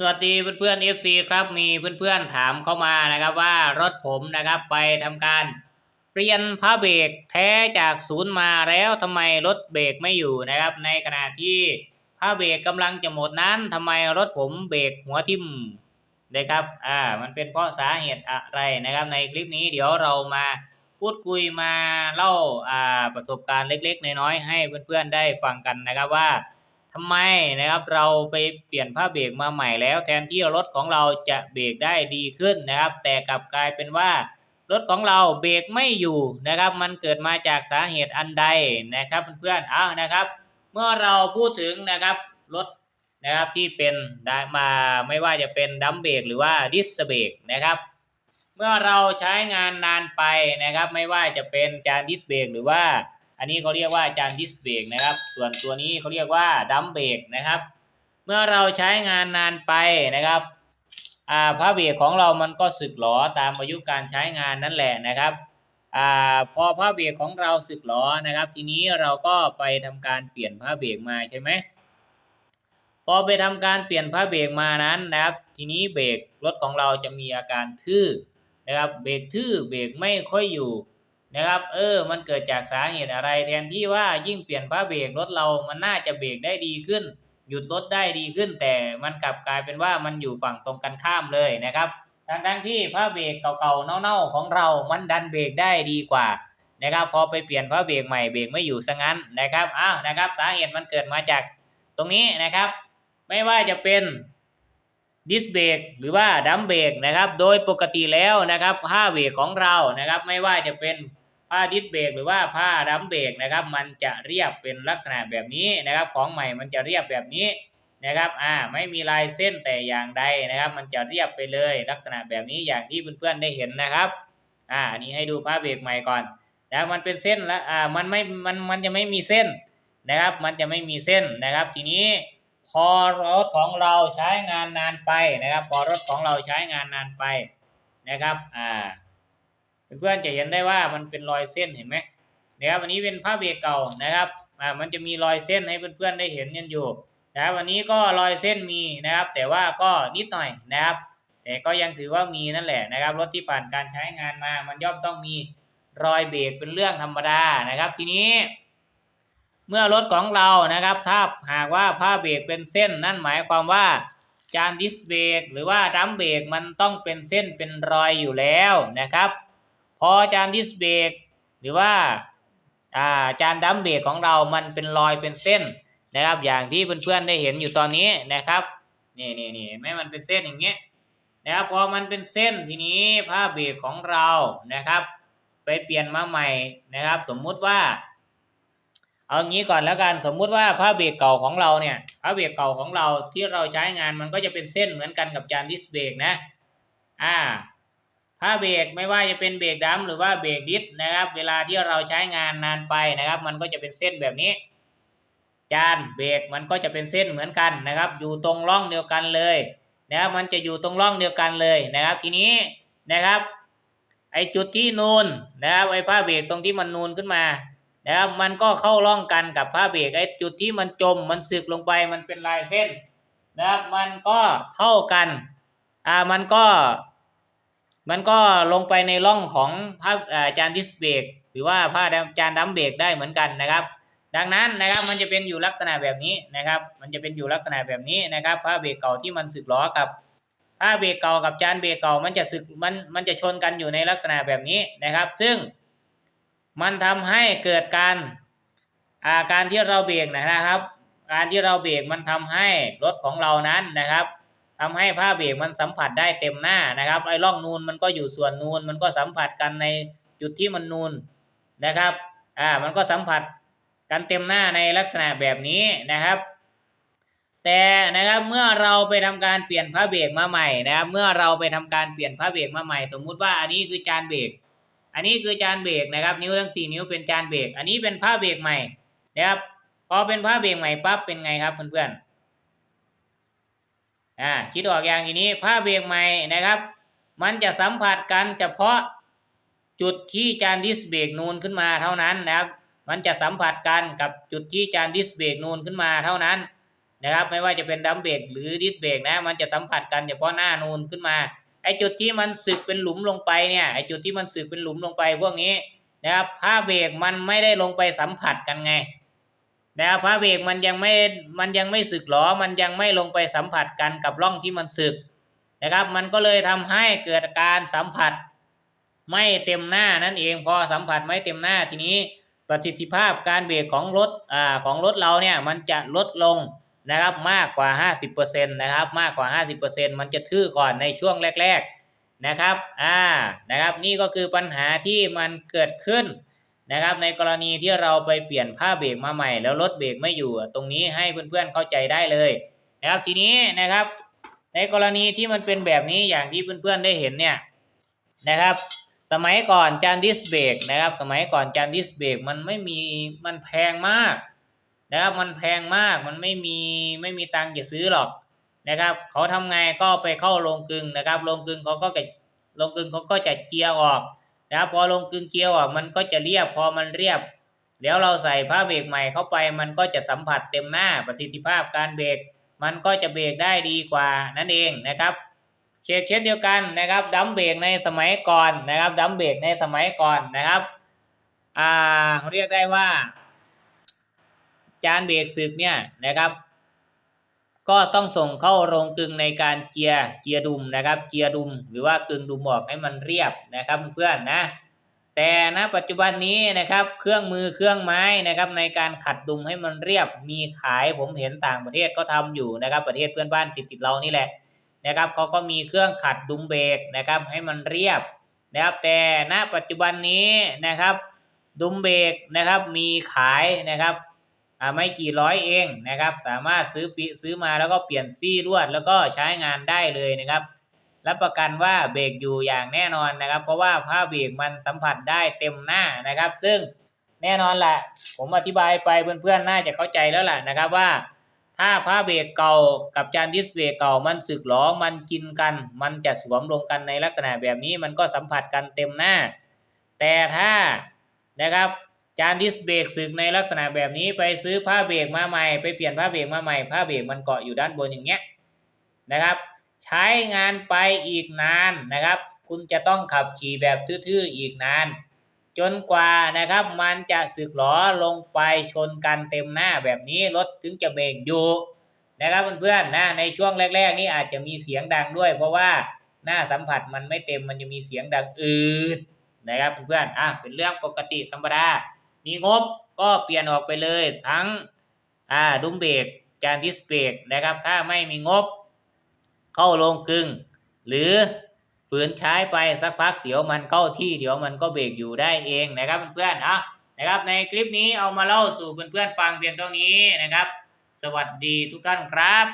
สวัสดีเพื่อนๆ FC ครับมีเพื่อนๆถามเข้ามานะครับว่ารถผมนะครับไปทำการเปลี่ยนผ้าเบรกแท้จากศูนย์มาแล้วทำไมรถเบรกไม่อยู่นะครับ ในขณะที่ผ้าเบรกกำลังจะหมดนั้นทำไมรถผมเบรกหัวทิ่มนะครับอ่ามันเป็นเพราะสาเหตุอะไรนะครับ ในคลิปนี้เดี๋ยวเรามาพูดคุยมาเล่าอ่าประสบการณ์เล็ก ๆ น้อยๆให้เพื่อนๆได้ฟังกันนะครับว่า ทำไมนะครับเราไปเปลี่ยนผ้าเบรกมาใหม่แล้ว แทนที่รถของเราจะเบรกได้ดีขึ้นนะครับ แต่กลับกลายเป็นว่ารถของเราเบรกไม่อยู่นะครับ มันเกิดมาจากสาเหตุอันใดนะครับเพื่อนๆอ้าวนะครับ เมื่อเราพูดถึงนะครับรถนะครับที่เป็นได้มาไม่ว่าจะเป็นดัมเบรกหรือว่าดิสเบรกนะครับ เมื่อเราใช้งานนานไปนะครับ ไม่ว่าจะเป็นจานดิสเบรกหรือว่า อันนี้เขาเรียกว่าจานดิสเบรกนะครับ ส่วนตัวนี้เขาเรียกว่าดัมเบรกนะครับ เมื่อเราใช้งานนานไปนะครับอ่าผ้าเบรกของเรามันก็สึกหรอตามอายุการใช้งานนั่นแหละนะครับอ่าพอผ้าเบรกของเราสึกหรอนะครับ ทีนี้เราก็ไปทำการเปลี่ยนผ้าเบรกมาใช่ไหมพอไปทำการเปลี่ยนผ้าเบรกมานั้นนะครับ ทีนี้เบรกรถของเราจะมีอาการทื่อนะครับ เบรกทื่อเบรกไม่ค่อยอยู่ นะครับ เออ มันเกิดจากสาเหตุอะไร แทนที่ว่ายิ่งเปลี่ยนผ้าเบรกรถเรามันน่าจะเบรกได้ดีขึ้น หยุดรถได้ดีขึ้น แต่มันกลับกลายเป็นว่ามันอยู่ฝั่งตรงกันข้ามเลยนะครับทั้งทั้งที่ผ้าเบรกเก่าๆเน่าๆของเรา มันดันเบรกได้ดีกว่านะครับ พอไปเปลี่ยนผ้าเบรกใหม่เบรกไม่อยู่ซะงั้นนะครับอ้าวนะครับ สาเหตุมันเกิดมาจากตรงนี้นะครับ ไม่ว่าจะเป็นดิสเบรกหรือว่าดัมเบรกนะครับ โดยปกติแล้วนะครับผ้าเบรกของเรานะครับ ไม่ว่าจะเป็น ผ้าดิสเบรกหรือว่าผ้าดัมเบรกนะครับ มันจะเรียบเป็นลักษณะแบบนี้นะครับ ของใหม่มันจะเรียบแบบนี้นะครับอ่าไม่มีลายเส้นแต่อย่างใดนะครับ มันจะเรียบไปเลยลักษณะแบบนี้อย่างที่เพื่อนๆได้เห็นนะครับอ่าอันนี้ให้ดูผ้าเบรกใหม่ก่อนนะมันเป็นเส้นแล้วอ่ามันไม่มันมันจะไม่มีเส้นนะครับ มันจะไม่มีเส้นนะครับ ทีนี้พอรถของเราใช้งานนานไปนะครับ พอรถของเราใช้งานนานไปนะครับอ่า เพื่อนๆจะเห็นได้ว่ามันเป็นรอยเส้นเห็นไหมนะครับวันนี้เป็นผ้าเบรกเก่านะครับอ่ามันจะมีรอยเส้นให้เพื่อนๆได้เห็นกันอยู่นะครับวันนี้ก็รอยเส้นมีนะครับ แต่ว่าก็นิดหน่อยนะครับ แต่ก็ยังถือว่ามีนั่นแหละนะครับ รถที่ผ่านการใช้งานมา มันย่อมต้องมีรอยเบรกเป็นเรื่องธรรมดานะครับ ทีนี้เมื่อรถของเรานะครับ ถ้าหากว่าผ้าเบรกเป็นเส้น นั่นหมายความว่าจานดิสเบรกหรือว่าดัมเบรกมันต้องเป็นเส้นเป็นรอยอยู่แล้วนะครับ พอจานดิสเบรกหรือว่าอาจานดัมเบรกของเรามันเป็นรอยเป็นเส้นนะครับ อย่างที่เพื่อนๆได้เห็นอยู่ตอนนี้นะครับนี่นี่นี่แม้มันเป็นเส้นอย่างเงี้ยนะครับพอมันเป็นเส้นทีนี้ผ้าเบรกของเรานะครับ ไปเปลี่ยนมาใหม่นะครับ สมมุติว่า เอางี้ก่อนแล้วกันสมมุติว่าผ้าเบรกเก่าของเราเนี่ยผ้าเบรกเก่าของเราที่เราใช้งานมันก็จะเป็นเส้นเหมือนกันกับจานดิสเบรกนะ อ่า ผ้าเบรกไม่ว่าจะเป็นเบรกดัมหรือว่าเบรกดิสนะครับ เวลาที่เราใช้งานนานไปนะครับ มันก็จะเป็นเส้นแบบนี้ จานเบรกมันก็จะเป็นเส้นเหมือนกันนะครับ อยู่ตรงร่องเดียวกันเลยนะครับมันจะอยู่ตรงร่องเดียวกันเลยนะครับ ทีนี้นะครับ ไอจุดที่นูนนะครับไอผ้าเบรกตรงที่มันนูนขึ้นมานะครับมันก็เข้าร่องกันกับผ้าเบรกไอจุดที่มันจมมันสึกลงไปมันเป็นลายเส้นนะครับมันก็เท่ากันอ่ามันก็ มันก็ลงไปในร่องของผ้าอาจานดิสเบรกหรือว่าผ้าจานดัมเบรกได้เหมือนกันนะครับ ดังนั้นนะครับมันจะเป็นอยู่ลักษณะแบบนี้นะครับ มันจะเป็นอยู่ลักษณะแบบนี้นะครับผ้าเบรกเก่าที่มันสึกหรอกับผ้าเบรกเก่ากับจานเบรกเก่ามันจะสึกมันมันจะชนกันอยู่ในลักษณะแบบนี้นะครับ ซึ่งมันทำให้เกิดการอาการที่เราเบรกนะครับ การที่เราเบรกมันทำให้รถของเรานั้นนะครับ ทำให้ผ้าเบรกมันสัมผัสได้เต็มหน้านะครับไอ้ร่องนูนมันก็อยู่ส่วนนูนมันก็สัมผัสกันในจุดที่มันนูนนะครับอ่ามันก็สัมผัสกันเต็มหน้าในลักษณะแบบนี้นะครับ แต่นะครับเมื่อเราไปทำการเปลี่ยนผ้าเบรกมาใหม่นะครับ เมื่อเราไปทำการเปลี่ยนผ้าเบรกมาใหม่ สมมุติว่าอันนี้คือจานเบรกอันนี้คือจานเบรกนะครับ นิ้วทั้งสี่นิ้วเป็นจานเบรกอันนี้เป็นผ้าเบรกใหม่นะครับพอเป็นผ้าเบรกใหม่ปั๊บเป็นไงครับเพื่อนๆ อ่าคิดออกอย่างทีนี้ผ้าเบรกใหม่นะครับ มันจะสัมผัสกันเฉพาะจุดที่จานดิสเบรกนูนขึ้นมาเท่านั้นนะครับ มันจะสัมผัสกันกับจุดที่จานดิสเบรกนูนขึ้นมาเท่านั้นนะครับ ไม่ว่าจะเป็นดัมเบรกหรือดิสเบรกนะ มันจะสัมผัสกันเฉพาะหน้านูนขึ้นมาไอจุดที่มันสึกเป็นหลุมลงไปเนี่ยไอจุดที่มันสึกเป็นหลุมลงไปพวกนี้นะครับผ้าเบรกมันไม่ได้ลงไปสัมผัสกันไง นะครับผ้าเบรกมันยังไม่มันยังไม่สึกหรอ มันยังไม่ลงไปสัมผัสกันกับร่องที่มันสึกนะครับ มันก็เลยทำให้เกิดการสัมผัส ไม่เต็มหน้านั่นเองพอสัมผัสไม่เต็มหน้าทีนี้ประสิทธิภาพการเบรกของรถอ่าของรถเราเนี่ยมันจะลดลงนะครับมากกว่า 50%นะครับมากกว่า 50%มันจะทื่อก่อนในช่วงแรก ๆนะครับอ่านะครับ นี่ก็คือปัญหาที่มันเกิดขึ้น นะครับ ในกรณีที่เราไปเปลี่ยนผ้าเบรกมาใหม่ แล้วรถเบรกไม่อยู่ ตรงนี้ให้เพื่อนๆเข้าใจได้เลยนะครับทีนี้นะครับ ในกรณีที่มันเป็นแบบนี้อย่างที่เพื่อนๆได้เห็นเนี่ยนะครับ สมัยก่อนจานดิสเบรกนะครับ สมัยก่อนจานดิสเบรกมันไม่มีมันแพงมากนะครับมันแพงมากมันไม่มีไม่มีตังค์จะซื้อหรอกนะครับ เขาทำไงก็ไปเข้าโรงกึงนะครับโรงกึงเขาก็จะโรงกึงเขาก็จะเจียออก นะครับพอโรงกลึงเจียวออกมันก็จะเรียบพอมันเรียบ เดี๋ยวเราใส่ผ้าเบรกใหม่เข้าไป มันก็จะสัมผัสเต็มหน้าประสิทธิภาพการเบรกมันก็จะเบรกได้ดีกว่านั่นเองนะครับ เช็คเช่นเดียวกันนะครับดัมเบรกในสมัยก่อนนะครับดัมเบรกในสมัยก่อนนะครับอ่าเรียกได้ว่า จานเบรกสึกเนี่ยนะครับ ก็ต้องส่งเข้าโรงกลึงในการเจียเจียดุมนะครับเจียดุม หรือว่ากึงดุมออกให้มันเรียบนะครับเพื่อนๆนะ แต่ณปัจจุบันนี้นะครับเครื่องมือเครื่องไม้นะครับในการขัดดุมให้มันเรียบมีขายผมเห็นต่างประเทศก็ทำอยู่นะครับ ประเทศเพื่อนบ้านติดติดๆเรานี่แหละนะครับเขาก็มีเครื่องขัดดุมเบรกนะครับให้มันเรียบนะครับแต่ณปัจจุบันนี้นะครับดุมเบรกนะครับมีขายนะครับ ไม่กี่ร้อยเองนะครับ สามารถซื้อปีซื้อมาแล้วก็เปลี่ยนซี่ลวดแล้วก็ใช้งานได้เลยนะครับ รับประกันว่าเบรกอยู่อย่างแน่นอนนะครับ เพราะว่าผ้าเบรกมันสัมผัสได้เต็มหน้านะครับ ซึ่งแน่นอนแหละผมอธิบายไปเพื่อนๆน่าจะเข้าใจแล้วแหละนะครับว่า ถ้าผ้าเบรกเก่ากับจานดิสเบรกเก่ามันสึกหรอมันกินกัน มันจะสวมลงกันในลักษณะแบบนี้มันก็สัมผัสกันเต็มหน้า แต่ถ้านะครับ จานดิสเบรกสึกในลักษณะแบบนี้ไปซื้อผ้าเบรกมาใหม่ไปเปลี่ยนผ้าเบรกมาใหม่ผ้าเบรกมันเกาะอยู่ด้านบนอย่างเงี้ยนะครับ ใช้งานไปอีกนานนะครับ คุณจะต้องขับขี่แบบทื่อๆอีกนาน จนกว่านะครับมันจะสึกหรอลงไปชนกันเต็มหน้าแบบนี้รถถึงจะเบรกอยู่นะครับเพื่อนๆนะในช่วงแรก ๆ นี่อาจจะมีเสียงดังด้วย เพราะว่าหน้าสัมผัสมันไม่เต็มมันจะมีเสียงดังอืดนะครับเพื่อนๆอะเป็นเรื่องปกติธรรมดา มีงบก็เปลี่ยนออกไปเลยทั้งอ่าดุมเบรกจานดิสเบรกนะครับ ถ้าไม่มีงบ เข้าลงกึ่ง หรือฝืนใช้ไปสักพักเดี๋ยวมันเข้าที่เดี๋ยวมันก็เบรกอยู่ได้เองนะครับเพื่อนๆอะนะครับในคลิปนี้เอามาเล่าสู่เพื่อนๆฟังเพียงเท่านี้นะครับ สวัสดีทุกท่านครับ